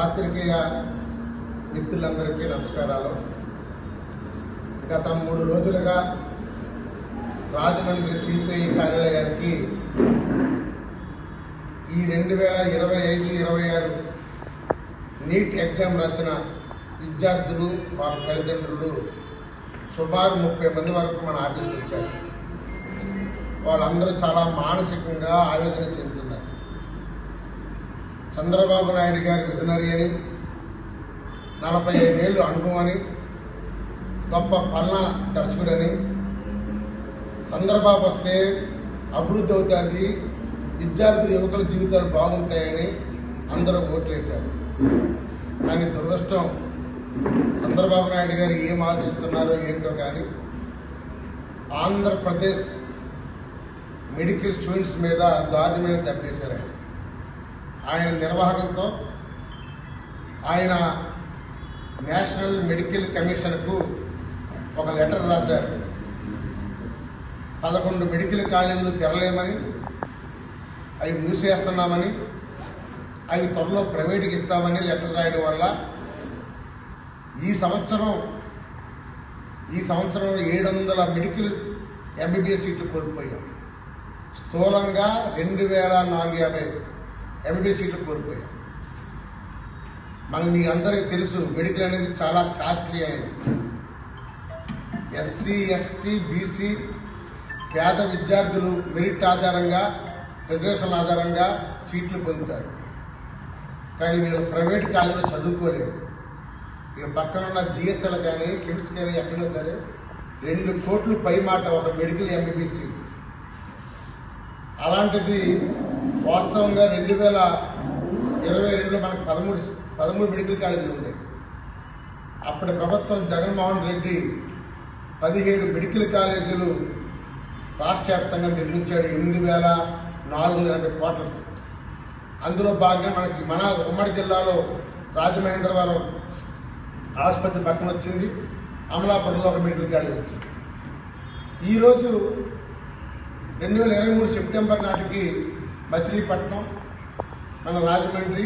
పాత్రికేయ మిత్రులందరికీ నమస్కారాలు. గత మూడు రోజులుగా రాజమండ్రి సిపిఐ కార్యాలయానికి ఈ రెండు వేల ఇరవై ఐదు ఇరవై ఆరు నీట్ ఎగ్జామ్ రాసిన విద్యార్థులు వారి తల్లిదండ్రులు సుమారు ముప్పై మంది వరకు మన ఆఫీస్కి వచ్చారు. వాళ్ళందరూ చాలా మానసికంగా ఆవేదన చెందుతున్నారు. చంద్రబాబు నాయుడు గారి విజనరీ అని నలభై ఐదేళ్ళు అనుభవం అని గొప్ప పల్ల దర్శకుడని చంద్రబాబు వస్తే అభివృద్ధి అవుతుంది విద్యార్థులు యువకుల జీవితాలు బాగుంటాయని అందరూ ఓట్లేశారు. కానీ దురదృష్టం చంద్రబాబు నాయుడు గారు ఏం ఆలోచిస్తున్నారో ఏంటో కానీ ఆంధ్రప్రదేశ్ మెడికల్ స్టూడెంట్స్ మీద దారుణమైన దెబ్బతీశారు ఆయన ఆయన నిర్వాహకంతో ఆయన నేషనల్ మెడికల్ కమిషన్కు ఒక లెటర్ రాశారు. పదకొండు మెడికల్ కాలేజీలు తెరలేమని అవి మూసేస్తున్నామని అవి త్వరలో ప్రైవేట్కి ఇస్తామని లెటర్ రాయడం వల్ల ఈ సంవత్సరం ఈ సంవత్సరం ఏడు వందల మెడికల్ ఎంబీబీఎస్ సీట్లు కోల్పోయాం. స్థూలంగా రెండు వేల నాలుగు యాభై ఎంపీ సీట్లు కోల్పోయాం మన మీ అందరికీ తెలుసు మెడికల్ అనేది చాలా కాస్ట్లీ అనేది ఎస్సీ ఎస్టీ బీసీ పేద విద్యార్థులు మెరిట్ ఆధారంగా రిజర్వేషన్ ఆధారంగా సీట్లు పొందుతారు. కానీ వీళ్ళు ప్రైవేట్ కాలేజీలో చదువుకోలేరు. వీళ్ళ పక్కన ఉన్న జిఎస్ఎల్ కానీ కిమ్స్ కానీ ఎక్కడైనా సరే రెండు కోట్లు పై మాట ఒక మెడికల్ ఎంబీబీఎస్ సీట్. అలాంటిది వాస్తవంగా రెండు వేల ఇరవై రెండులో మనకు పదమూడు పదమూడు మెడికల్ కాలేజీలు ఉన్నాయి అప్పటి ప్రభుత్వం జగన్మోహన్ రెడ్డి పదిహేడు మెడికల్ కాలేజీలు రాష్ట్ర వ్యాప్తంగా నిర్మించాడు ఎనిమిది వేల నాలుగు వందల ఎనభై కోట్లకు అందులో భాగంగా మనకి మన ఉమ్మడి జిల్లాలో రాజమహేంద్రవరం ఆసుపత్రి పక్కన వచ్చింది. అమలాపురంలో ఒక మెడికల్ కాలేజ్ వచ్చింది. ఈరోజు రెండు వేల ఇరవై మూడు సెప్టెంబర్ నాటికి మచిలీపట్నం మన రాజమండ్రి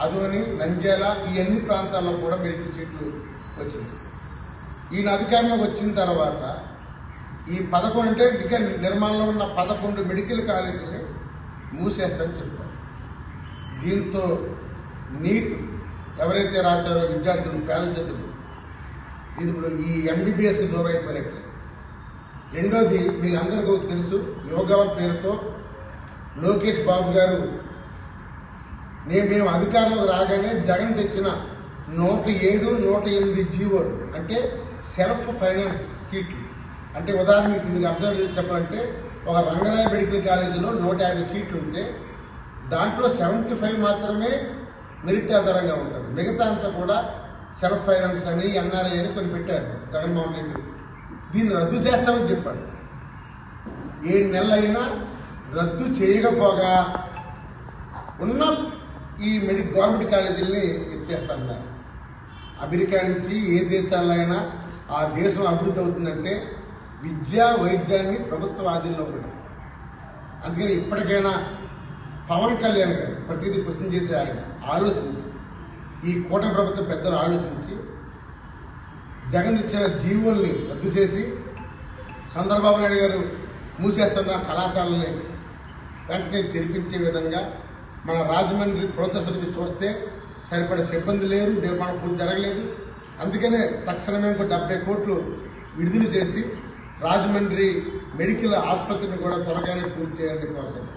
అదోని నంజేల ఈ అన్ని ప్రాంతాల్లో కూడా మెడికల్ సీట్లు వచ్చింది ఈయన అధికారంలోకి వచ్చిన తర్వాత ఈ పదకొండు అంటే ఇంకా నిర్మాణంలో ఉన్న పదకొండు మెడికల్ కాలేజీని మూసేస్తారని చెప్పారు దీంతో నీట్ ఎవరైతే రాశారో విద్యార్థులు పేదజతులు ఇది ఇప్పుడు ఈ ఎంబీబీఎస్కి దూరం అయిపోయినట్లే. రెండోది మీ అందరికీ తెలుసు యోగా పేరుతో లోకేష్ బాబు గారు నేను మేము అధికారంలోకి రాగానే జగన్ తెచ్చిన నూట ఏడు నూట ఎనిమిది జీవోలు అంటే సెల్ఫ్ ఫైనాన్స్ సీట్లు. అంటే ఉదాహరణకి దీనికి అర్థం చెప్పాలంటే ఒక రంగరాయ మెడికల్ కాలేజీలో నూట యాభై సీట్లు ఉంటే దాంట్లో సెవెంటీ ఫైవ్ మాత్రమే మెరిట్ ఆధారంగా ఉంటుంది. మిగతా అంతా కూడా సెల్ఫ్ ఫైనాన్స్ అని ఎన్ఆర్ఐ అని కొన్ని పెట్టారు జగన్మోహన్ రెడ్డి. దీన్ని రద్దు చేస్తామని చెప్పాడు. ఏడు నెలలైనా రద్దు చేయకపోగా ఉన్న ఈ మెడి గవర్నమెంట్ కాలేజీల్ని ఎత్తేస్తున్నారు అమెరికా నుంచి ఏ దేశాల్లో అయినా ఆ దేశం అభివృద్ధి అవుతుందంటే విద్యా వైద్యాన్ని ప్రభుత్వ ఆధీనంలో ఉండడం. అందుకని ఇప్పటికైనా పవన్ కళ్యాణ్ గారు ప్రతిదీ ప్రశ్న చేసి ఆయన ఆలోచించి ఈ కూటమి ప్రభుత్వం పెద్దలు ఆలోచించి జగన్ ఇచ్చిన జీవుల్ని రద్దు చేసి చంద్రబాబు నాయుడు గారు మూసేస్తున్న కళాశాలని వెంటనే తెరిపించే విధంగా మన రాజమండ్రి ప్రభుత్వ చూస్తే సరిపడే సిబ్బంది లేరు నిర్మాణం పూర్తి జరగలేదు. అందుకనే తక్షణమే ఒక డెబ్బై కోట్లు విడుదల చేసి రాజమండ్రి మెడికల్ ఆసుపత్రిని కూడా త్వరగానే పూర్తి చేయాలని కోరుతున్నాం.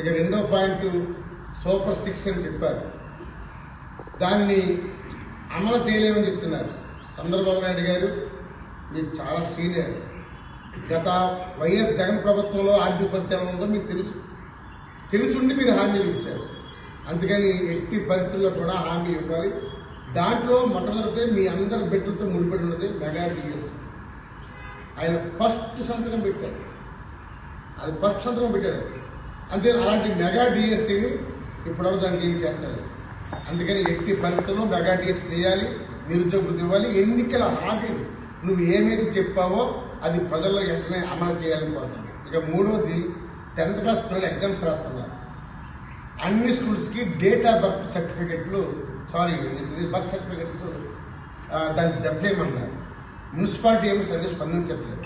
ఇక రెండో పాయింట్ సూపర్ సిక్స్ అని చెప్పారు. దాన్ని అమలు చేయలేమని చెప్తున్నారు. చంద్రబాబు నాయుడు గారు మీరు చాలా సీనియర్. గత వైఎస్ జగన్ ప్రభుత్వంలో ఆర్థిక పరిస్థితి ఎలా ఉందో మీకు తెలుసు. తెలుసుండి మీరు హామీలు ఇచ్చారు. అందుకని ఎట్టి పరిస్థితుల్లో కూడా హామీ ఇవ్వాలి. దాంట్లో మొట్టమొదటి మీ అందరి బెట్టులతో ముడిపడి ఉన్నది మెగా డిఎస్. ఆయన ఫస్ట్ సంతకం పెట్టాడు. అది ఫస్ట్ సంతకం పెట్టాడు. అంతే అలాంటి మెగా డిఎస్సిని ఇప్పటివరకు దానికి ఏం చేస్తారు అందుకని ఎట్టి పరిస్థితుల్లో మెగా డిఎస్సి చేయాలి నిరుద్యోగులు ఇవ్వాలి. ఎన్నికల హామీలు నువ్వు ఏమైతే చెప్పావో అది ప్రజల్లో వెంటనే అమలు చేయాలని కోరుతాను ఇక మూడోది టెన్త్ క్లాస్ పిల్లలు ఎగ్జామ్స్ రాస్తున్నారు. అన్ని స్కూల్స్కి డేట్ ఆఫ్ బర్త్ సర్టిఫికెట్లు సారీ బర్త్ సర్టిఫికెట్స్ దాన్ని జత చేయమన్నారు. మున్సిపాలిటీ ఏమో సరిగ్గా స్పందించట్లేదు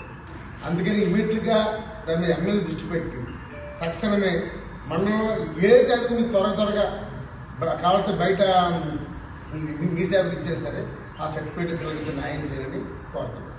అందుకని ఇమీడియట్గా దాని మీద ఎమ్మెల్యే దృష్టి పెట్టి తక్షణమే మండలంలో ఏ అది మీరు త్వర త్వరగా బ- కావాలంటే బయట మీ- మీ సేవకి ఇచ్చారు సరే ఆ సర్టిఫికేట్ పిల్లలకి న్యాయం చేయాలని కోరుతున్నాను